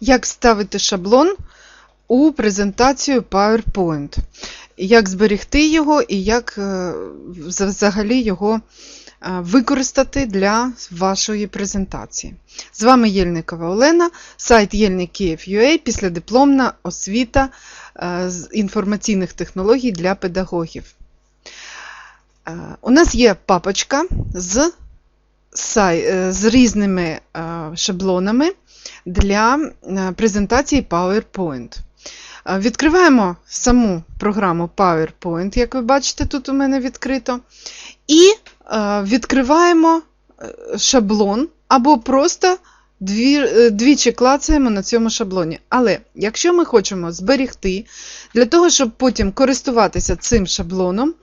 як вставити шаблон у презентацію PowerPoint, як зберегти його і як е, взагалі його е, використати для вашої презентації. З вами Єльникова Олена, сайт Єльник Київ.UA, післядипломна освіта е, з інформаційних технологій для педагогів. У нас є папочка з, з різними шаблонами для е, презентації PowerPoint. Е, Відкриваємо саму програму PowerPoint, як ви бачите, тут у мене відкрито. І е, відкриваємо шаблон або просто двічі клацаємо на цьому шаблоні. Але якщо ми хочемо зберегти, для того, щоб потім користуватися цим шаблоном,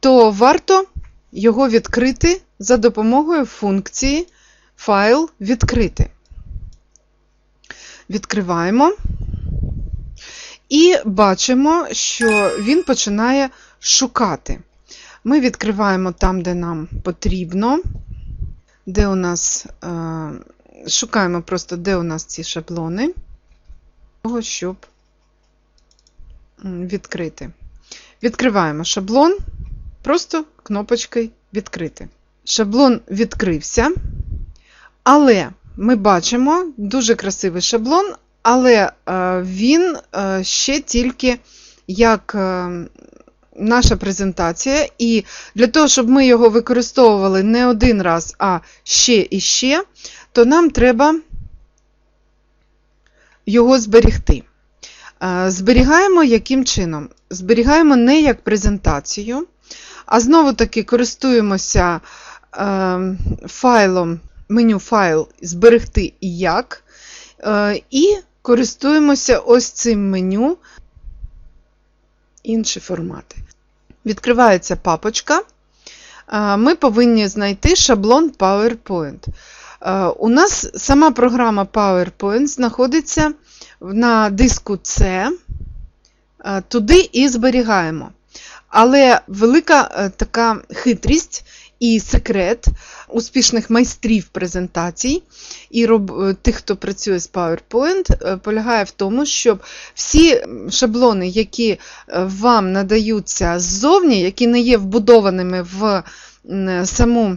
то варто його відкрити за допомогою функції Файл відкрити. Відкриваємо і бачимо, що він починає шукати. Ми відкриваємо там, де нам потрібно, де у нас е, шукаємо просто, де у нас ці шаблони, того, щоб відкрити. Відкриваємо шаблон, просто кнопочкою відкрити. Шаблон відкрився, але ми бачимо дуже красивий шаблон, але е, він е, ще тільки як е, наша презентація, і для того, щоб ми його використовували не один раз, а ще і ще, то нам треба його зберегти. Е, Зберігаємо яким чином? Зберігаємо не як презентацію, а знову-таки користуємося файлом, меню файл зберегти і як, е, і користуємося ось цим меню інші формати. Відкривається папочка. Е, Ми повинні знайти шаблон PowerPoint. Е, У нас сама програма PowerPoint знаходиться на диску C, туди і зберігаємо. Але велика така хитрість і секрет успішних майстрів презентацій і роб... е, тих, хто працює з PowerPoint, е, полягає в тому, щоб всі шаблони, які е, вам надаються ззовні, які не є вбудованими в саму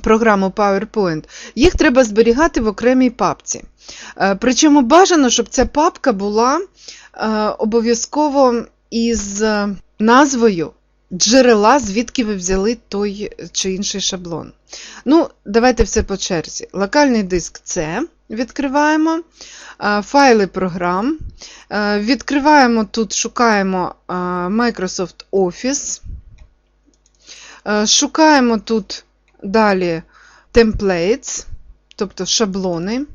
програму PowerPoint, їх треба зберігати в окремій папці. Причому бажано, щоб ця папка була обов'язково із назвою джерела, звідки ви взяли той чи інший шаблон. Ну, давайте все по черзі. Локальний диск C відкриваємо, е, файли програм. Е, Відкриваємо тут, шукаємо е, Microsoft Office. Е, Шукаємо тут далі templates, тобто шаблони.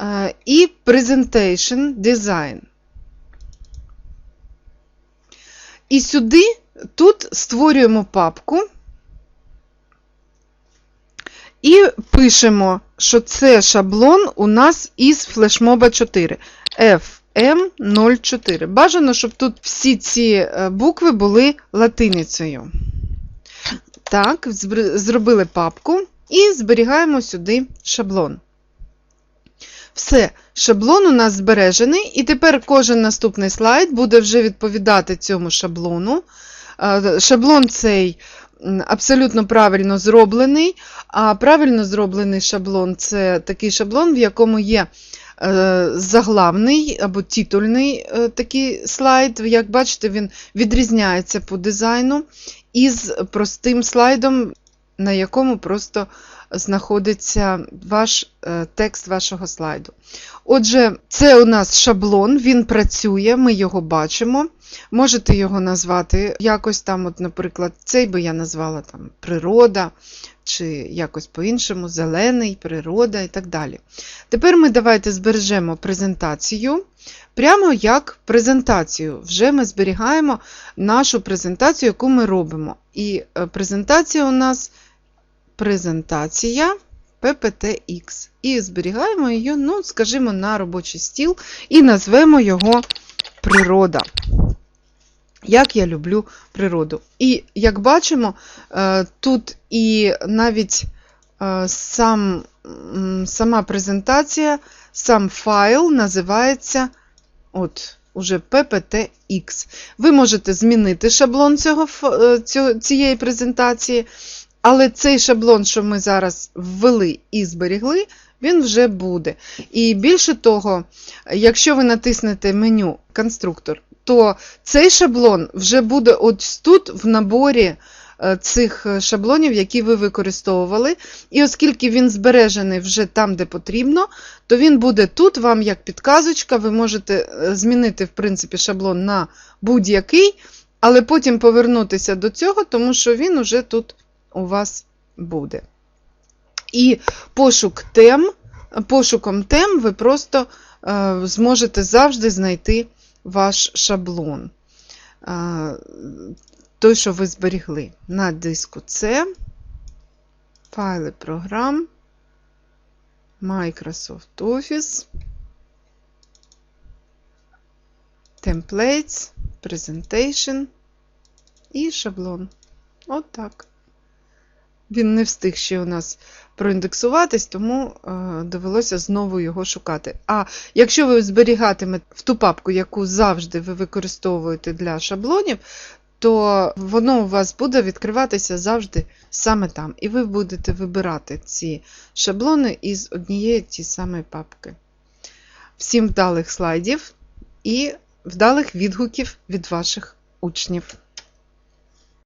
Е, І Presentation Design. І сюди, тут створюємо папку і пишемо, що це шаблон у нас із флешмоба 4. FM04. Бажано, щоб тут всі ці е, букви були латиницею. Так, зробили папку і зберігаємо сюди шаблон. Все, шаблон у нас збережений, і тепер кожен наступний слайд буде вже відповідати цьому шаблону. Е, Шаблон цей абсолютно правильно зроблений, а правильно зроблений шаблон це такий шаблон, в якому є е, заглавний або титульний е, такий слайд. Як бачите, він відрізняється по дизайну із простим слайдом, на якому просто знаходиться ваш е, текст вашого слайду. Отже, це у нас шаблон, він працює, ми його бачимо. Можете його назвати якось там, от, наприклад, цей би я назвала там природа, чи якось по-іншому, зелений, природа і так далі. Тепер ми давайте збережемо презентацію. Прямо як презентацію. Вже ми зберігаємо нашу презентацію, яку ми робимо. І е, презентація у нас презентація PPTX. І зберігаємо її, ну, скажімо, на робочий стіл і назвемо його природа. Як я люблю природу. І як бачимо, е, тут і навіть е, сам, сама презентація, сам файл називається от, уже PPTX. Ви можете змінити шаблон цього, е, цієї презентації, але цей шаблон, що ми зараз ввели і зберігли, він вже буде. І більше того, якщо ви натиснете меню конструктор, то цей шаблон вже буде ось тут в наборі е, цих шаблонів, які ви використовували. І оскільки він збережений вже там, де потрібно, то він буде тут вам як підказочка. Ви можете е, змінити, в принципі, шаблон на будь-який, але потім повернутися до цього, тому що він уже тут у вас буде. І пошук тем, пошуком тем ви просто е, зможете завжди знайти ваш шаблон. Е, той, що ви зберігли на диску C, файли програм, Microsoft Office, Templates, Presentation і шаблон. От так. Він не встиг ще у нас проіндексуватись, тому е, довелося знову його шукати. А якщо ви зберігатимете в ту папку, яку завжди ви використовуєте для шаблонів, то воно у вас буде відкриватися завжди саме там. І ви будете вибирати ці шаблони із однієї тієї самої папки. Всім вдалих слайдів і вдалих відгуків від ваших учнів.